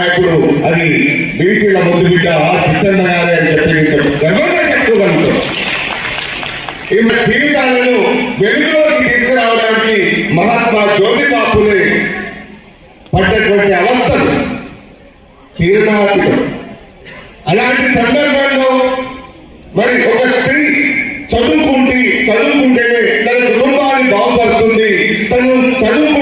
నాయకుడు అది బీసీల ముందు బిడ్డ ఆర్ కృష్ణన్న గారే అని చెప్పి నేను గర్వంగా చెప్పుకోగలుగుతాం. ఈమె జీవితాలను వెలుగులోకి తీసుకురావడానికి మహాత్మా జ్యోతి ఫులే పడ్డటువంటి అవస్థలు తీర్ణాతీతం అలాంటి సందర్భంలో మరి ఒక స్త్రీ చదువుకుంటే చదువుకుంటేనే తన కుటుంబాన్ని బాగుపడుతుంది తను చదువుకుంటేనే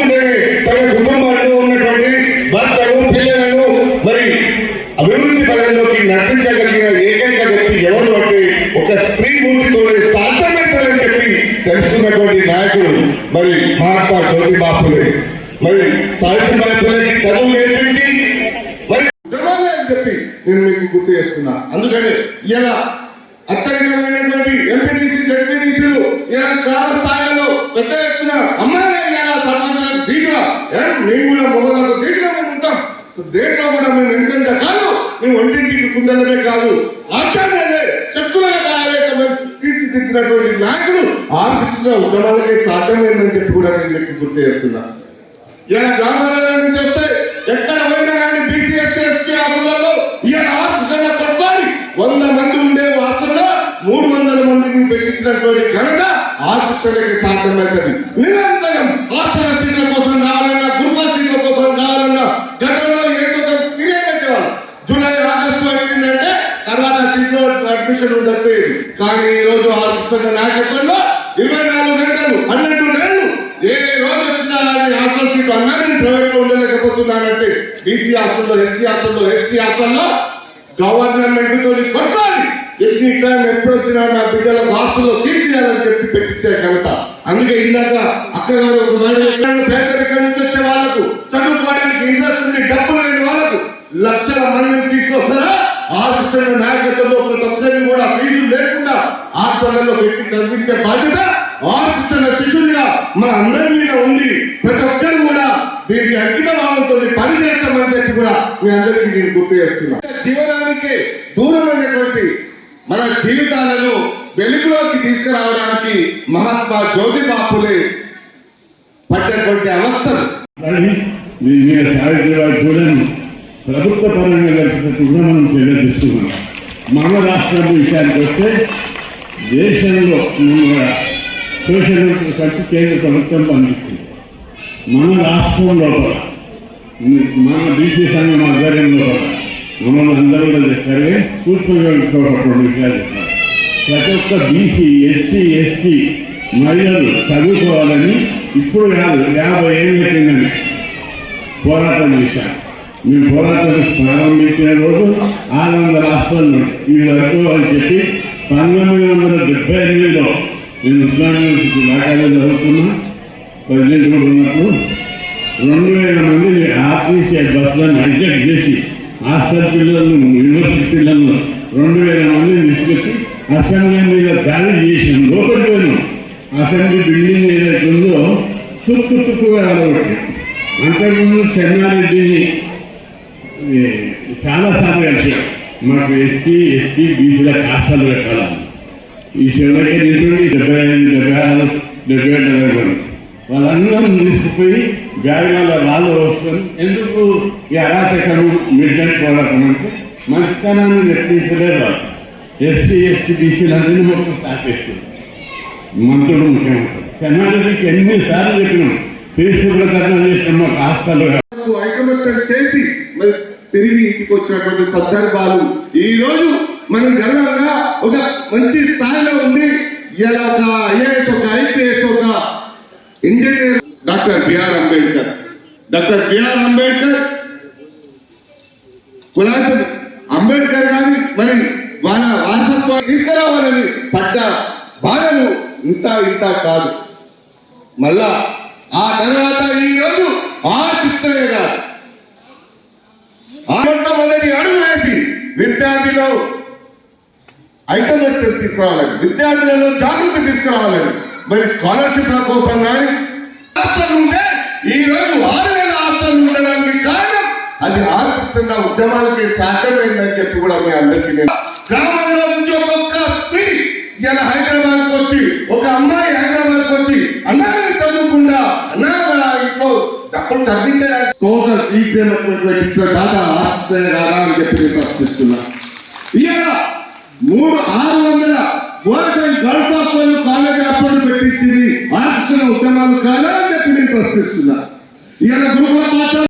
ఏకైక వ్యక్తి ఎవరు అంటే ఒక స్త్రీ మూర్తితోనే సాధ్యమవుతారని చెప్పి తెలుసుకున్నటువంటి నాయకుడు మరి మహాత్మా జ్యోతిబా ఫులే మరి సావిత్రిబాయి ఫులేకి చదువు నేర్పించి మరి ఉద్యమాలే అని చెప్పి నేను మీకు గుర్తు చేస్తున్నా. అందుకని ఇలా అత్యధికమైనటువంటి ఎంపీటీసీ జడ్పీటీసీలు ఇలా గ్రామ స్థాయిలో పెద్ద ఎత్తున అమ్మాయిలే ఇలా సర్పంచులకు దిగువ మేము కూడా మొగలకు దిగువ ఉంటాం. దేంట్లో కూడా మేము ఎందుకంటే కాదు. మేము ఒంటింటికి కుందలమే కాదు ఆచార్యాలే శక్తులుగా తయారైతే తీర్చిదిద్దినటువంటి నాయకుడు ఆర్కృష్ణ ఉద్యమాలకే సాధ్యమైందని చెప్పి కూడా నేను మీకు గుర్తు చేస్తున్నా. ఇలా గ్రామాల నుంచి వస్తే ఎక్కడ పోయినా కానీ బీసీ ఎస్సీ ఎస్టీ హాస్టల్లో ఇలా ఆర్టిస్టుల కొట్టాలి. వంద మంది ఉండే హాస్టల్లో మూడు వందల మందిని పెట్టించినటువంటి ఘనత ఆర్టిస్టులకి సాధ్యమవుతుంది. కానీ ఈ రోజు ఆలోచిస్తున్న నాయకత్వంలో ఇరవై నాలుగు గంటలు పన్నెండు నెలలు ఏ రోజు వచ్చినా హాస్టల్ సీట్ అన్నా నేను ప్రైవేట్లో ఉండలేకపోతున్నానంటే బీసీ హాస్టల్లో ఎస్సీ హాస్టల్లో ఎస్టీ హాస్టల్లో గవర్నమెంట్ తోని కొట్టాలి. ఎన్ని టైం ఎప్పుడు వచ్చినా నా బిడ్డల హాస్టల్లో సీట్ తీయాలని చెప్పి పెట్టించే కవిత అందుకే ఇందాక అక్కగారు ఒక మాట పేదరికం నుంచి వచ్చే వాళ్ళకు చదువుకోవడానికి ఇంట్రెస్ట్ ఉంది డబ్బులు లేని వాళ్ళకు లక్షల మందిని తీసుకొస్తారా? ఆర్టిస్టుల నాయకత్వంలో ప్రతి ఒక్కరిని కూడా ఫీజులు లేకుండా హాస్టల్లో పెట్టి చదివించే బాధ్యత ఆర్టిస్టుల శిష్యుడిగా మా అందరి మీద ఉంది. ప్రతి ఒక్కరు కూడా దీనికి అంకిత భావంతో పని చేస్తామని చెప్పి కూడా మీ అందరికీ నేను గుర్తు చేస్తున్నా. జీవనానికి దూరమైనటువంటి మన జీవితాలను వెలుగులోకి తీసుకురావడానికి మహాత్మా జ్యోతిబా ఫులే పడ్డటువంటి అవస్థలు. ప్రభుత్వ పరంగా మనం మన రాష్ట్రం విషయానికి వస్తే దేశంలో మన సోషల్ కంటే కేంద్ర ప్రభుత్వం పంపిస్తుంది మన రాష్ట్రంలో మన బీసీ సంఘం ఆధ్వర్యంలో మమ్మల్ని అందరూ కూడా చెప్పారు. సూక్ష్మంగా రెండు విషయాలు చెప్పారు. ప్రతి ఒక్క బీసీ ఎస్సీ ఎస్టీ మహిళలు చదువుకోవాలని ఇప్పుడు కాదు యాభై ఏళ్ళ కిందని పోరాటం చేశాం మేము పోరాటం ప్రారంభించిన రోజు ఆరు వందల హాస్టల్ వీళ్ళకు అని చెప్పి పంతొమ్మిది వందల డెబ్బై ఎనిమిదిలో నేను ఉస్మాన్ యూనివర్సిటీ దాకాలో చదువుతున్నా ప్రెసిడెంట్ కూడా ఉన్నప్పుడు రెండు వేల మందిని ఆర్టీసీ బస్సులను అడ్జెక్ట్ చేసి హాస్టల్ పిల్లలను యూనివర్సిటీ పిల్లలను రెండు వేల మందిని తీసుకొచ్చి అసెంబ్లీ మీద దాడి చేసాం లోపలికి పోయినాం. అసెంబ్లీ బిల్డింగ్ ఏదైతే ఉందో తుక్కు తుక్కుగా అలవట్టి అంతకుముందు చెన్నారెడ్డిని చాలాసార్లు కలిసాడు మాకు ఎస్సీ ఎస్టీ బీసీల కాస్తాలు పెట్టాలని ఈ శివలకి నింటుండి డెబ్బై ఐదు డెబ్బై ఆరు డెబ్బై ఏడు డెబ్బై మూడు వాళ్ళందరం తీసుకుపోయి బ్యాగుల రాళ్ళు వస్తుంది ఎందుకు ఈ అరాచకము మిడ్నైట్ పోరాటం అంటే మంచితనాన్ని వ్యక్తించలేదు వాళ్ళు. ఎస్సీ ఎస్టీ బీసీలందరినీ మొత్తం స్థాపిస్తుంది మంత్రుడు ముఖ్యమంత్రి చెన్నారెడ్డికి ఎన్నిసార్లు చెప్పినాం? ఫేస్బుక్లో ధర్నా చేసిన మాకు హాస్టల్ ఐకమత్యం తిరిగి ఇంటికి వచ్చినటువంటి సందర్భాలు ఈ రోజు మనం గర్వంగా ఒక మంచి స్థాయిలో ఉంది ఇలా ఒక ఐఏఎస్ ఒక ఐపీఎస్ ఒక engineer doctor BR Ambedkar. Doctor BR Ambedkar కులాంత Ambedkar గారి మరి వాళ్ళ వారసత్వం తీసుకురావాలని పడ్డ బాధలు ఇంత ఇంత కాదు. మళ్ళా ఆ తర్వాత ఈ రోజు ఆర్ కృష్ణయ్య గారు ఆ మొట్టమొదటి అడుగు వేసి విద్యార్థిలో ఐకమత్యం తీసుకురావాలని విద్యార్థులలో జాగ్రత్త తీసుకురావాలని మరి స్కాలర్షిప్ల కోసం కానీ ఉంటే ఈ రోజు ఆరు వేల హాస్టల్ ఉండడానికి కారణం అది ఆశిస్తున్న ఉద్యమాలకి సాధ్యమైందని చెప్పి కూడా మీ అందరికీ నేను గ్రామంలో నుంచి ఒక్కొక్క స్త్రీ ఇలా హైదరాబాద్కు వచ్చి ఒక అమ్మాయి హైదరాబాద్కు వచ్చి అన్నా చదువుకుండా అన్నా ఇంట్లో డబ్బులు చదివించడానికి డెవలప్మెంట్ పెట్టించిన దాకా ఆర్ట్స్ కాదా అని చెప్పి నేను ప్రశ్నిస్తున్నా ఇవాళ మూడు ఆరు వందల boys and girls hostel college hostel పెట్టించింది arts ఉద్యమాలు కాదా అని చెప్పి నేను ప్రశ్నిస్తున్నా. ఇవాళ గురుకుల పాఠశాల